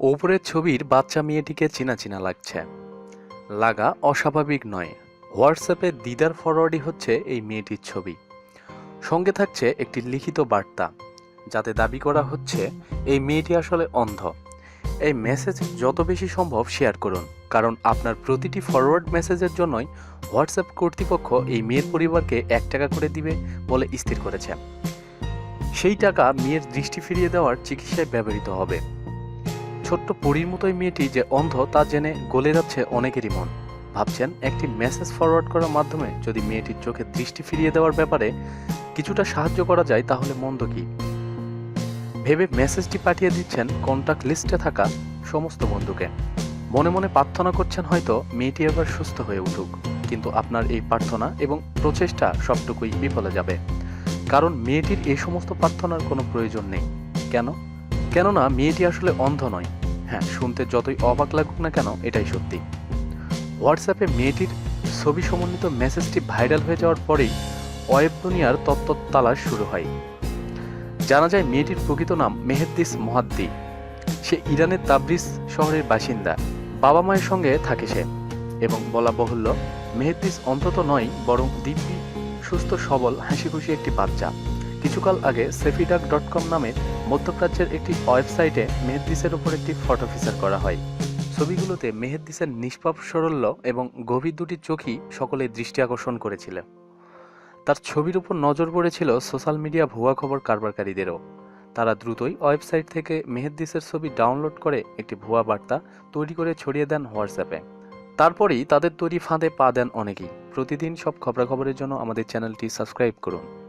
ওপরের ছবির বাচ্চা মেয়েটিকে চেনা চিনা লাগছে। লাগা অস্বাভাবিক নয়। হোয়াটসঅ্যাপে দিদার ফরওয়ার্ডই হচ্ছে এই মেয়েটির ছবি। সঙ্গে থাকছে একটি লিখিত বার্তা, যাতে দাবি করা হচ্ছে এই মেয়েটি আসলে অন্ধ। এই মেসেজ যত বেশি সম্ভব শেয়ার করুন, কারণ আপনার প্রতিটি ফরওয়ার্ড মেসেজের জন্যই হোয়াটসঅ্যাপ কর্তৃপক্ষ এই মেয়ের পরিবারকে এক টাকা করে দিবে বলে স্থির করেছে। সেই টাকা মেয়ের দৃষ্টি ফিরিয়ে দেওয়ার চিকিৎসায় ব্যবহৃত হবে। ছোট্ট পরীর মতোই মেয়েটি যে অন্ধ তা জেনে গলে যাচ্ছে অনেকেরই মন। ভাবছেন একটি মেসেজ ফরওয়ার্ড করার মাধ্যমে যদি মেয়েটির চোখে দৃষ্টি ফিরিয়ে দেওয়ার ব্যাপারে কিছুটা সাহায্য করা যায়, তাহলে মন্দ কি? ভেবে মেসেজটি পাঠিয়ে দিচ্ছেন কন্টাক্ট লিস্টে থাকা সমস্ত বন্ধুকে। মনে মনে প্রার্থনা করছেন হয়তো মেয়েটি এবার সুস্থ হয়ে উঠুক, কিন্তু আপনার এই প্রার্থনা এবং প্রচেষ্টা সবটুকুই বিফলে যাবে। কারণ মেয়েটির এই সমস্ত প্রার্থনার কোনো প্রয়োজন নেই। কেন? কেননা মেয়েটি আসলে অন্ধ নয়। হ্যাঁ শুনতে যতই অবাক লাগুক না কেন, এটাই সত্যি। হোয়াটসঅ্যাপে মেয়েটির ছবি সমন্বিত মেসেজটি ভাইরাল হয়ে যাওয়ার পরেই ওয়েব দুনিয়ার তত্ত্ব শুরু হয়। জানা যায় মেয়েটির প্রকৃত নাম মেহেদ্দিস মহাদ্দি। সে ইরানের তাবরিজ শহরের বাসিন্দা। বাবা মায়ের সঙ্গে থাকে সে। এবং বলা বহুল্য, মেহেদ্দিস অন্তত নয়, বরং দিব্যি, সুস্থ, সবল হাসি খুশি একটি বাচ্চা। কিছুকাল আগে সেফিডাক ডট কম নামের মধ্যপ্রাচ্যের একটি ওয়েবসাইটে মেহেদ্দিসের উপর একটি ফটো ফিচার করা হয়। ছবিগুলোতে মেহেদ্দিসের নিষ্পাপ সরল্য এবং গভীর দুটি চোখই সকলের দৃষ্টি আকর্ষণ করেছিল। তার ছবির উপর নজর পড়েছিল সোশ্যাল মিডিয়া ভুয়া খবর কারবারকারীদেরও। তারা দ্রুতই ওয়েবসাইট থেকে মেহেদ্দিসের ছবি ডাউনলোড করে একটি ভুয়া বার্তা তৈরি করে ছড়িয়ে দেন হোয়াটসঅ্যাপে। তারপরেই তাদের তৈরি ফাঁদে পা দেন অনেকেই। প্রতিদিন সব খবরাখবরের জন্য আমাদের চ্যানেলটি সাবস্ক্রাইব করুন।